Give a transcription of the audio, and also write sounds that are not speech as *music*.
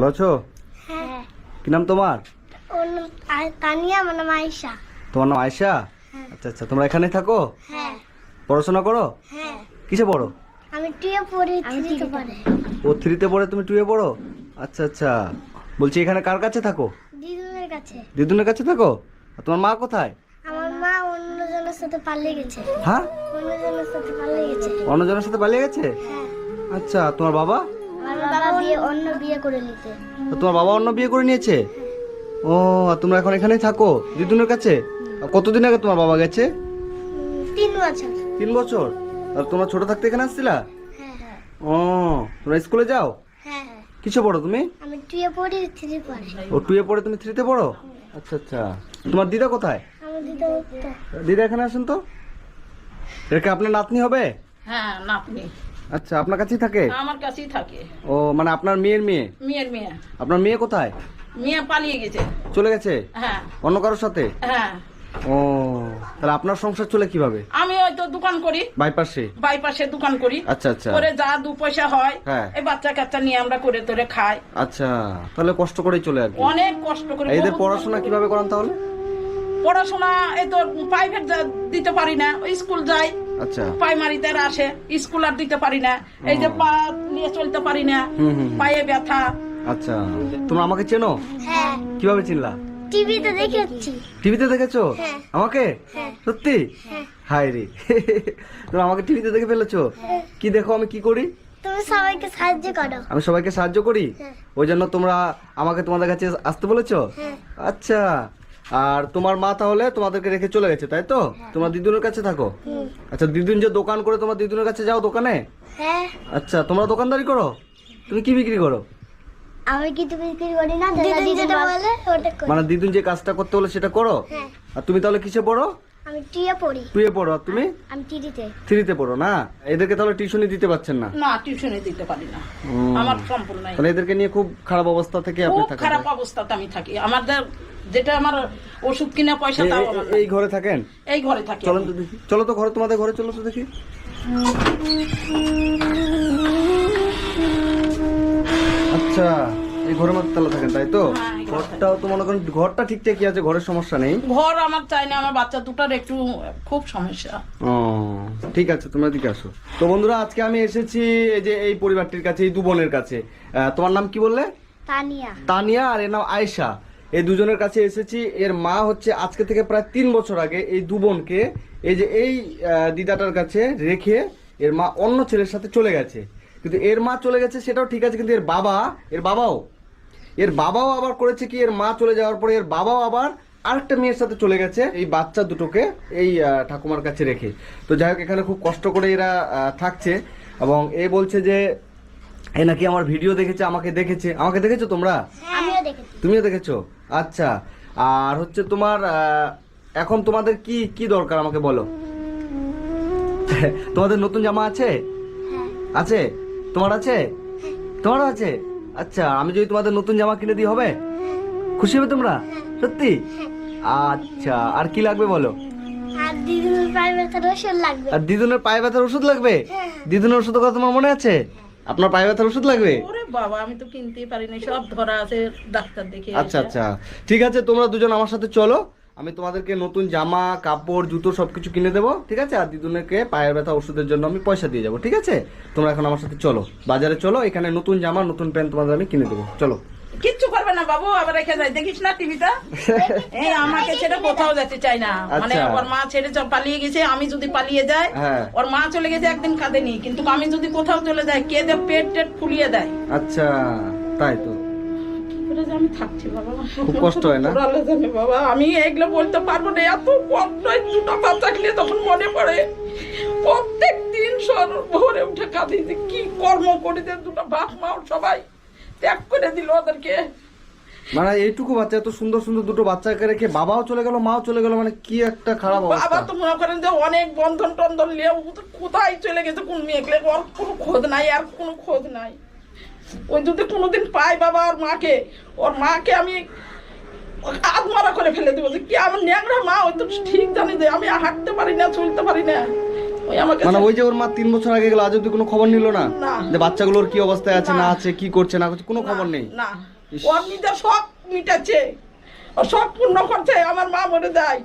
ভালো আছো? হ্যাঁ। কি নাম তোমার? ওর নাম আ- তানিয়া আমার নাম আয়েশা। তোমার নাম আয়শা? হ্যাঁ। আচ্ছা আচ্ছা তোমরা এখানে থাকো? হ্যাঁ। পড়াশোনা করো? হ্যাঁ। কিসে পড়ো? আমি টুয়ে পড়ি থ্রিতে পড়ে। ও থ্রিতে পড়ে তুমি টুয়ে পড়ো? আচ্ছা আচ্ছা। বলছি এখানে কার কাছে থাকো? দিদুনের কাছে। দিদুনের কাছে থাকো? আর তোমার মা কোথায়? আমার মা অন্যজনের সাথে পালিয়ে গেছে। হ্যাঁ? অন্যজনের সাথে পালিয়ে গেছে। অন্যজনের সাথে পালিয়ে গেছে? হ্যাঁ। আচ্ছা তোমার বাবা? বাবা বিয়ে অন্য বিয়ে করে নিতে। তোমার বাবা অন্য বিয়ে করে নিয়েছে? ও তোমরা এখন এখানেই থাকো দিদুনের কাছে? কতদিন আগে তোমার বাবা গেছে? তিন বছর। তিন বছর? আর তোমরা ছোট থাকতে এখানে আসছিলা? হ্যাঁ হ্যাঁ। ও তোমরা স্কুলে যাও? হ্যাঁ কিসে পড়ো তুমি? আমি টুয়ে পড়ি থ্রি পড়ে। ও টুয়ে পড়ে তুমি থ্রিতে পড়ো? আচ্ছা আচ্ছা। তোমার দিদা কোথায়? আমার দিদা দিদা এখানে আসেন তো? এটা কি আপনার নাতনি হবে? হ্যাঁ নাতনি। আচ্ছা আপনার কাছেই থাকে? আমার কাছেই থাকে। ও মানে আপনার মেয়ের মেয়ে? মেয়ের মেয়ে। আপনার মেয়ে কোথায়? মেয়ে পালিয়ে গেছে। চলে গেছে? হ্যাঁ। অন্য কারোর সাথে? হ্যাঁ। ও তাহলে আপনার সংসার চলে কীভাবে? আমি হয়তো দোকান করি। বাইপাসে? বাইপাসে দোকান করি। আচ্ছা আচ্ছা। করে যা দু পয়সা হয় হ্যাঁ। এই বাচ্চা কাচ্চা নিয়ে আমরা করে তোরে খাই। আচ্ছা তাহলে কষ্ট করেই চলে আর অনেক কষ্ট করে এদের পড়াশোনা কীভাবে করান তাহলে? পড়াশোনা এই তো প্রাইভেট দিতে পারি না ওই স্কুল যাই। আচ্ছা। প্রাইমারিতে আসে স্কুল আর দিতে পারি না। এই যে পা নিয়ে চলতে পারি না পায়ে ব্যথা। আচ্ছা। তোমরা আমাকে চেনো? হ্যাঁ। কীভাবে চিনলা? টিভিতে দেখেছি। টিভিতে দেখেছ? হ্যাঁ। আমাকে? হ্যাঁ। সত্যি? হ্যাঁ। হাই রে। তোমরা আমাকে টিভিতে দেখে ফেলেছো? কি দেখো আমি কি করি? তুমি সবাইকে সাহায্য করো। আমি সবাইকে সাহায্য করি। ওই জন্য তোমরা আমাকে তোমাদের কাছে আসতে বলেছ? হ্যাঁ। আচ্ছা। আর তোমার মা তাহলে তোমাদেরকে রেখে চলে গেছে তাই তো? তোমার দিদুনের কাছে থাকো। আচ্ছা দিদুন যে দোকান করে তোমার দিদুনের কাছে যাও দোকানে? হ্যাঁ। আচ্ছা তোমরা দোকানদারি করো? তুমি কি বিক্রি করো? আমি কিছু বিক্রি করি না দিদিন যেটা বলে ওটা করি। মানে দিদুন যে কাজটা করতে বলে সেটা করো? হ্যাঁ। আর তুমি তাহলে কিসে পড়ো? আমি টিয়ে পড়ি। টুয়ে পড়ো আর তুমি? আমি থ্রিতে পড়ো না? এদেরকে তাহলে টিউশনই দিতে পারছেন না? না টিউশনে দিতে পারি না। হুম। আমার সম্পূর্ণ নাই। তাহলে এদেরকে নিয়ে খুব খারাপ অবস্থা থেকে আপনি খুব থাকেন। খারাপ অবস্থাতে আমি থাকি। আমাদের যেটা আমার ওষুধ কিনা পয়সা তাও এই- আমার এই নাই। ঘরে থাকেন? এই ঘরে থাকি চলেন তো দেখি। চলো তো ঘরে তোমাদের ঘরে চলো তো দেখি। আচ্ছা। এই ঘরের মধ্যে তাহলে থাকেন তাই তো? হ্যাঁ, ঘরটাও তো মনে করেন ঘরটা ঠিকঠাকই আছে ঘরের সমস্যা নেই। ঘর আমার চাই না আমার বাচ্চা দুটার একটু খুব সমস্যা। ও ঠিক আছে তোমরা দিকে আসো। তো বন্ধুরা আজকে আমি এসেছি এই যে এই পরিবারটির কাছে এই দু বোনের কাছে। আহ, তোমার নাম কি বললে? তানিয়া। তানিয়া আর এর নাম আয়েশা। এই দুজনের কাছে এসেছি। এর মা হচ্ছে আজকে থেকে প্রায় তিন বছর আগে এই দু বোনকে এই যে এই দিদাটার কাছে রেখে এর মা অন্য ছেলের সাথে চলে গেছে। কিন্তু এর মা চলে গেছে সেটাও ঠিক আছে কিন্তু এর বাবা এর বাবাও এর বাবাও আবার করেছে কি এর মা চলে যাওয়ার পরে এর বাবাও আবার আরেকটা মেয়ের সাথে চলে গেছে এই বাচ্চা দুটোকে এই ঠাকুমার কাছে রেখে। তো যাই হোক এখানে খুব কষ্ট করে এরা থাকছে এবং এ বলছে যে এ নাকি আমার ভিডিও দেখেছে আমাকে দেখেছে। আমাকে দেখেছ তোমরা? তুমিও দেখেছ? আচ্ছা আর হচ্ছে তোমার এখন তোমাদের কি কি দরকার আমাকে বলো? তোমাদের নতুন জামা আছে? হ্যাঁ। আছে? তোমার আছে? তোমারও আছে? আচ্ছা আমি যদি তোমাদের নতুন জামা কিনে দিই হবে? খুশি হবে তোমরা? সত্যি? আচ্ছা আর কি লাগবে বলো? আর দিদুনের পায়ে ব্যথার ওষুধ লাগবে। হ্যাঁ। দিদুনের ওষুধ কথা তোমার মনে আছে? আপনার পায়ে ব্যথার ওষুধ লাগবে? বাবা আমি তো কিনতেই পারিনি সব ধরা আছে ডাক্তার দেখে আচ্ছা আচ্ছা। ঠিক আছে তোমরা দুজন আমার সাথে চলো। আমি তোমাদেরকে নতুন জামা কাপড় জুতো সবকিছু কিনে দেবো ঠিক আছে? আর দিদুনেকে পায়ের ব্যথা ওষুধের জন্য আমি পয়সা দিয়ে যাব ঠিক আছে? তোমরা এখন আমার সাথে চলো। বাজারে চলো এখানে নতুন জামা নতুন প্যান্ট তোমাদের আমি কিনে দেবো। চলো। কিচ্ছু করবে না বাবু আবার রেখে যায়। দেখিস না টিভিটা? *laughs* এই আমাকে ছেড়ে কোথাও যেতে চাই না। মানে আচ্ছা। ওর মা ছেড়ে পালিয়ে গেছে আমি যদি পালিয়ে যাই হ্যাঁ। ওর মা চলে গেছে একদিন কাঁদেনি। কিন্তু আমি যদি কোথাও চলে যাই কে পেট টেট ফুলিয়ে দেয়। আচ্ছা তাই তো। করে যে আমি থাকছি বাবা। খুব কষ্ট হয় না? জানে বাবা আমি এগুলো বলতে পারব না। এত কষ্ট দুটো বাচ্চা তখন মনে পড়ে। প্রত্যেক দিন সর ভোরে উঠে কাঁদি যে কি কর্ম করে যে দুটো বাপ মা সবাই ত্যাগ করে দিল ওদেরকে। মানে এইটুকু বাচ্চা এত সুন্দর সুন্দর দুটো বাচ্চাকে রেখে বাবাও চলে গেল মাও চলে গেল মানে কি একটা খারাপ বাবা তো মনে করেন যে অনেক বন্ধন টন্ধন নিয়ে কোথায় চলে গেছে কোন মেয়েকে ওর কোনো খোঁজ নাই আর কোনো খোঁজ নাই। ওই যদি কোনোদিন পাই বাবা ওর মাকে ওর মাকে আমি আত্মারা করে ফেলে দেবো যে কি আমার ন্যাংরা মা ওই তো ঠিক জানি যে আমি হাঁটতে পারি না চলতে পারি না ওই আমাকে মানে ওই যে ওর মা তিন বছর আগে গেল আজ অব্দি কোনো খবর নিল না। যে বাচ্চাগুলোর কি অবস্থায় আছে না। আছে কি করছে না করছে কোনো খবর নেই না ইস। ওর নিজের শখ মিটাচ্ছে শখ পূর্ণ করছে আমার মা মরে যায়